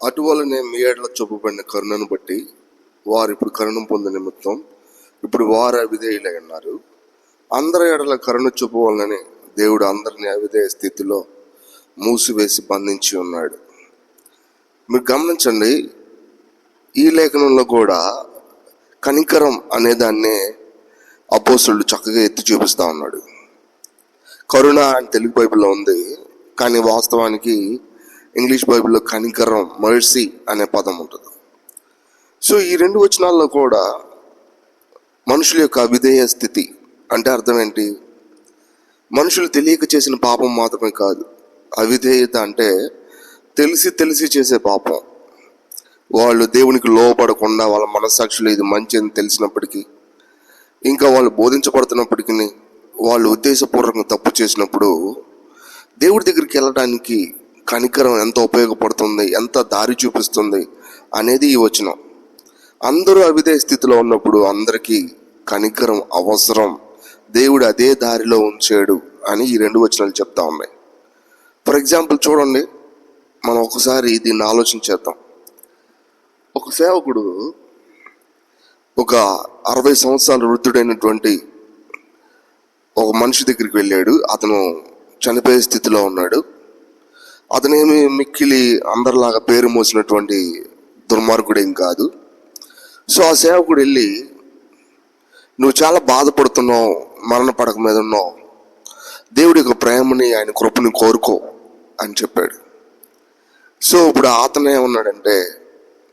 అటువలనే మీ ఏడల చూపబడిన కరుణను బట్టి వారు ఇప్పుడు కరుణం పొందిన నిమిత్తం ఇప్పుడు వారు అవిధేయులై ఉన్నారు. అందరి ఎడల కరుణ చూపవాలని దేవుడు అందరిని అవిధేయ స్థితిలో మూసివేసి బంధించి ఉన్నాడు. మీరు గమనించండి ఈ లేఖనంలో కూడా కనికరం అనే దాన్నే చక్కగా ఎత్తి చూపిస్తా ఉన్నాడు. కరుణ అని తెలుగు బైబిల్లో ఉంది కానీ వాస్తవానికి ఇంగ్లీష్ బైబిల్లో కనికరం మర్సీ అనే పదం ఉంటుంది. సో ఈ రెండు వచనాల్లో కూడా మనుషుల యొక్క అవిధేయ స్థితి అంటే అర్థం ఏంటి మనుషులు తెలియక చేసిన పాపం మాత్రమే కాదు. అవిధేయత అంటే తెలిసి తెలిసి చేసే పాపం. వాళ్ళు దేవునికి లోపడకుండా వాళ్ళ మనస్సాక్షులు ఇది మంచి అని తెలిసినప్పటికీ ఇంకా వాళ్ళు బోధించబడుతున్నప్పటికీ వాళ్ళు ఉద్దేశపూర్వకంగా తప్పు చేసినప్పుడు దేవుడి దగ్గరికి వెళ్ళడానికి కనికరం ఎంత ఉపయోగపడుతుంది ఎంత దారి చూపిస్తుంది అనేది ఈ వచనం. అందరూ అవిదే స్థితిలో ఉన్నప్పుడు అందరికీ కనికరం అవసరం. దేవుడు అదే దారిలో ఉంచాడు అని ఈ రెండు వచనాలు చెప్తా ఉన్నాయి. ఫర్ ఎగ్జాంపుల్ చూడండి మనం ఒకసారి దీన్ని ఆలోచించేద్దాం ఒక సేవకుడు ఒక అరవై సంవత్సరాల వృద్ధుడైనటువంటి ఒక మనిషి దగ్గరికి వెళ్ళాడు. అతను చనిపోయే స్థితిలో ఉన్నాడు. అతనేమి మిక్కిలి అందరిలాగా పేరు మోసినటువంటి దుర్మార్గుడేం కాదు. సో ఆ సేవకుడు వెళ్ళి నువ్వు చాలా బాధపడుతున్నావు మరణ పడక మీద ఉన్నావు. దేవుడి యొక్క ప్రేమని ఆయన కృపని కోరుకో అని చెప్పాడు. సో ఇప్పుడు అతను ఏమన్నాడంటే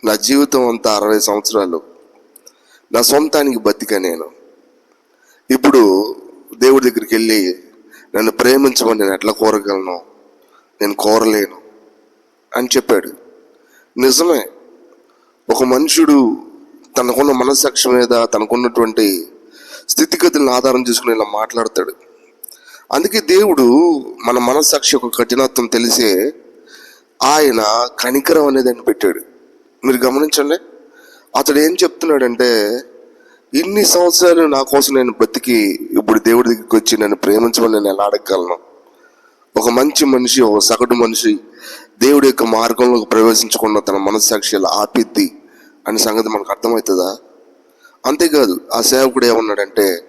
నా జీవితం అంతా అరవై సంవత్సరాలు. నా సొంతానికి బతికా నేను. ఇప్పుడు దేవుడి దగ్గరికి వెళ్ళి నన్ను ప్రేమించమని నేను ఎట్లా కోరగలను? నేను కోరలేను అని చెప్పాడు. నిజమే. ఒక మనుషుడు తనకున్న మనస్సాక్షి మీద తనకున్నటువంటి స్థితిగతులను ఆధారం చేసుకుని ఇలా మాట్లాడతాడు. అందుకే దేవుడు మన మనస్సాక్షి యొక్క కఠినత్వం తెలిసే ఆయన కనికరం అనేది అని పెట్టాడు. మీరు గమనించండి. అతడు ఏం చెప్తున్నాడంటే ఇన్ని సంవత్సరాలు నా కోసం నేను బ్రతికి ఇప్పుడు దేవుడి దగ్గరికి వచ్చి నన్ను ప్రేమించమని నేను ఎలా అడగగలను? ఒక మంచి మనిషి ఒక సగటు మనిషి దేవుడి యొక్క మార్గంలోకి ప్రవేశించకుండా తన మనస్సాక్షి ఇలా ఆపిద్ది అనే సంగతి మనకు అర్థమవుతుందా? అంతేకాదు ఆ సేవకుడు ఏమన్నాడంటే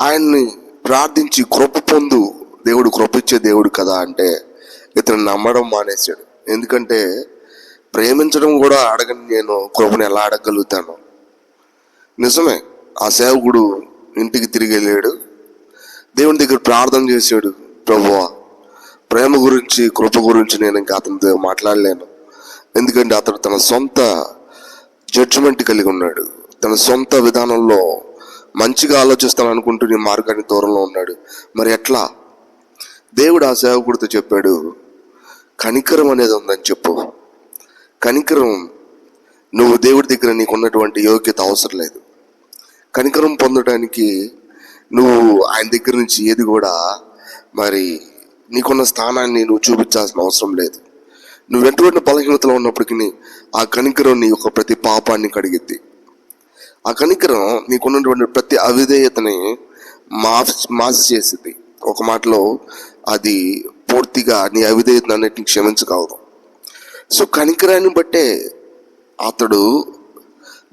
ఆయన్ని ప్రార్థించి కృప పొందు దేవుడు కృప ఇచ్చే దేవుడు కదా అంటే ఇతను నమ్మడం మానేశాడు. ఎందుకంటే ప్రేమించడం కూడా అడగని నేను కృపను ఎలా అడగలుగుతాను నిజమే ఆ సేవకుడు ఇంటికి తిరిగి వెళ్ళాడు. దేవుని దగ్గర ప్రార్థన చేశాడు ప్రభువా ప్రేమ గురించి కృప గురించి నేను ఇంకా అతనితో మాట్లాడలేను. ఎందుకంటే అతడు తన సొంత జడ్జిమెంట్ కలిగి ఉన్నాడు. తన సొంత విధానంలో మంచిగా ఆలోచిస్తాను అనుకుంటూ నీ మార్గాన్ని దూరంలో ఉన్నాడు. మరి ఎట్లా? దేవుడు ఆ సేవకుడితో చెప్పాడు కనికరం అనేది ఉందని చెప్పు. కనికరం నువ్వు దేవుడి దగ్గర నీకు ఉన్నటువంటి యోగ్యత అవసరం లేదు. కనికరం పొందడానికి నువ్వు ఆయన దగ్గర నుంచి ఏది కూడా మరి నీకున్న స్థానాన్ని నువ్వు చూపించాల్సిన అవసరం లేదు. నువ్వు ఎటువంటి బలహీనతలో ఉన్నప్పటికీ ఆ కనికరం నీ యొక్క ప్రతి పాపాన్ని కడిగిద్ది. ఆ కనికరం నీకున్నటువంటి ప్రతి అవిధేయతని మాఫ్ మాసి చేసింది. ఒక మాటలో అది పూర్తిగా నీ అవిధేయతను అన్నిటిని క్షమించగలదు. సో కనికరాన్ని బట్టే అతడు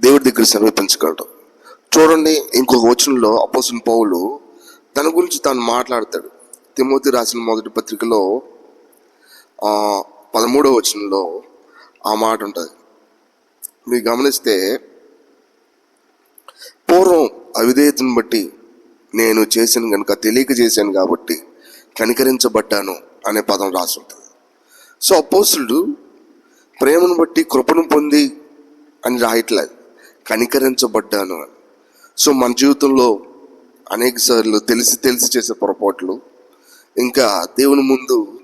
దేవుడి దగ్గర సమీపించగలడు. చూడండి ఇంకొక వచనంలో అపోసిన పౌలు తన గురించి తాను మాట్లాడతాడు. తిమోతి రాసిన మొదటి పత్రికలో పదమూడవ వచనంలో ఆ మాట ఉంటుంది. మీరు గమనిస్తే పూర్వం అవిధేయతను బట్టి నేను చేశాను కనుక తెలియక చేశాను కాబట్టి కనికరించబడ్డాను అనే పదం రాసి ఉంటుంది సో అపోసుడు ప్రేమను బట్టి కృపను పొంది అని రాయట్లేదు. కనికరించబడ్డాను అని. సో మన జీవితంలో అనేక సార్లు తెలిసి తెలిసి చేసే పొరపాట్లు ఇంకా దేవుని ముందు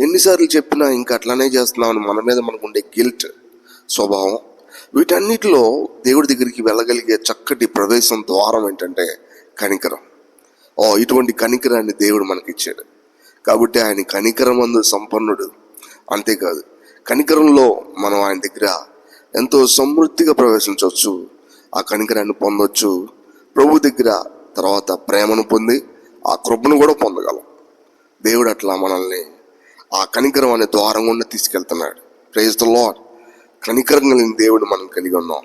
ఎన్నిసార్లు చెప్పినా ఇంకా అట్లానే చేస్తున్నామని మన మీద మనకు ఉండే గిల్ట్ స్వభావం వీటన్నిటిలో దేవుడి దగ్గరికి వెళ్ళగలిగే చక్కటి ప్రవేశం ద్వారం ఏంటంటే కనికరం. ఓ ఇటువంటి కనికరాన్ని దేవుడు మనకిచ్చాడు. కాబట్టి ఆయన కనికరమందు సంపన్నుడు. అంతేకాదు కనికరంలో మనం ఆయన దగ్గర ఎంతో సమృద్ధిగా ప్రవేశించవచ్చు ఆ కనికరాన్ని పొందొచ్చు. ప్రభు దగ్గర తర్వాత ప్రేమను పొంది ఆ కృపను కూడా పొందగలం. దేవుడు అట్లా మనల్ని ఆ కనికరం అనే ద్వారం గుండా తీసుకెళ్తున్నాడు. ప్రైజ్ ద లాడ్ కనికరం కలిగిన దేవుడు మనం కలిగి ఉన్నాం.